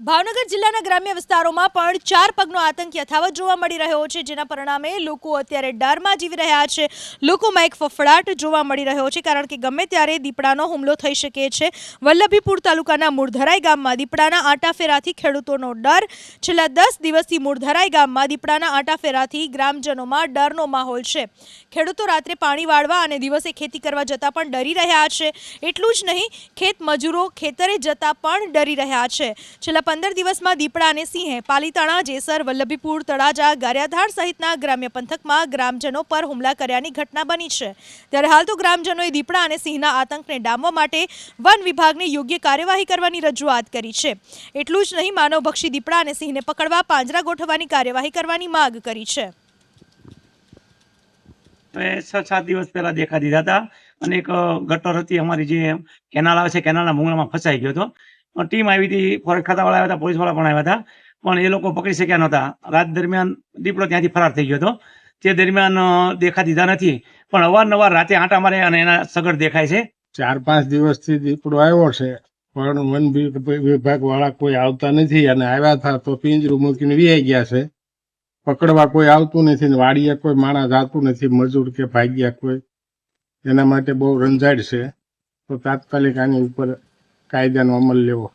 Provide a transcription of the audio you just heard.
ભાવનગર જિલ્લાના ગ્રામ્ય વિસ્તારોમાં પણ ચાર પગનો આતંક યથાવત જોવા મળી રહ્યો છે, જેના પરિણામે લોકો અત્યારે ડરમાં જીવી રહ્યા છે. લોકોમાં એક ફફડાટ જોવા મળી રહ્યો છે, કારણ કે ગમે ત્યારે દીપડાનો હુમલો થઈ શકે છે. વલ્લભીપુર તાલુકાના મૂળધરાઈ ગામમાં દીપડાના આંટાફેરાથી ખેડૂતોનો ડર. છેલ્લા દસ દિવસથી મૂળધરાઈ ગામમાં દીપડાના આંટાફેરાથી ગ્રામજનોમાં ડરનો માહોલ છે. ખેડૂતો રાત્રે પાણી વાળવા અને દિવસે ખેતી કરવા જતાં પણ ડરી રહ્યા છે. એટલું જ નહીં, ખેત મજૂરો ખેતરે જતાં પણ ડરી રહ્યા છે. છેલ્લા પંદર દિવસમાં દીપડા અને સિંહે પાલીતાણા, જેસર, વલ્લભીપુર, તળાજા, ગારિયાધાર સહિતના ગ્રામ્ય પંથકમાં ગ્રામજનો પર હુમલા કર્યાની ઘટના બની છે. ત્યારે હાલ તો ગ્રામજનોએ દીપડા અને સિંહના આતંકને ડામવા માટે વન વિભાગને યોગ્ય કાર્યવાહી કરવાની રજૂઆત કરી છે. એટલું જ નહીં, માનવભક્ષી દીપડા અને સિંહને પકડવા પાંજરા ગોઠવવાની કાર્યવાહી કરવાની માંગ કરી છે. છ સાત દિવસ પહેલા દેખા દીધા હતા અને એક ગટર હતી અમારી જે કેનાલ આવે છે, કેનાલના મૂંગણામાં ફસાઈ ગયો હતો. ટીમ આવી હતી ફોરેસ્ટ ખાતાવાળા આવ્યા હતા, પોલીસવાળા પણ આવ્યા હતા. પણ એ લોકો પકડી શક્યા નહોતા. રાત દરમિયાન દીપડો ત્યાંથી ફરાર થઈ ગયો હતો. તે દરમિયાન દેખા દીધા નથી. પણ અવારનવાર રાતે આંટા મારે અને એના સગડ દેખાય છે. ચાર, પાંચ દિવસથી દીપડો આવ્યો છે. પણ વન વિભાગવાળા કોઈ આવતા નથી અને આવ્યા હતા તો પિંજરું મૂકીને વી ગયા છે. પકડવા કોઈ આવતું નથી ને વાડીએ કોઈ માણસ આવતું નથી, મજૂર કે ભાગ્યા કોઈ. એના માટે બહુ રંજાડ છે. તો તાત્કાલિક આની ઉપર કાયદાનો અમલ લેવો.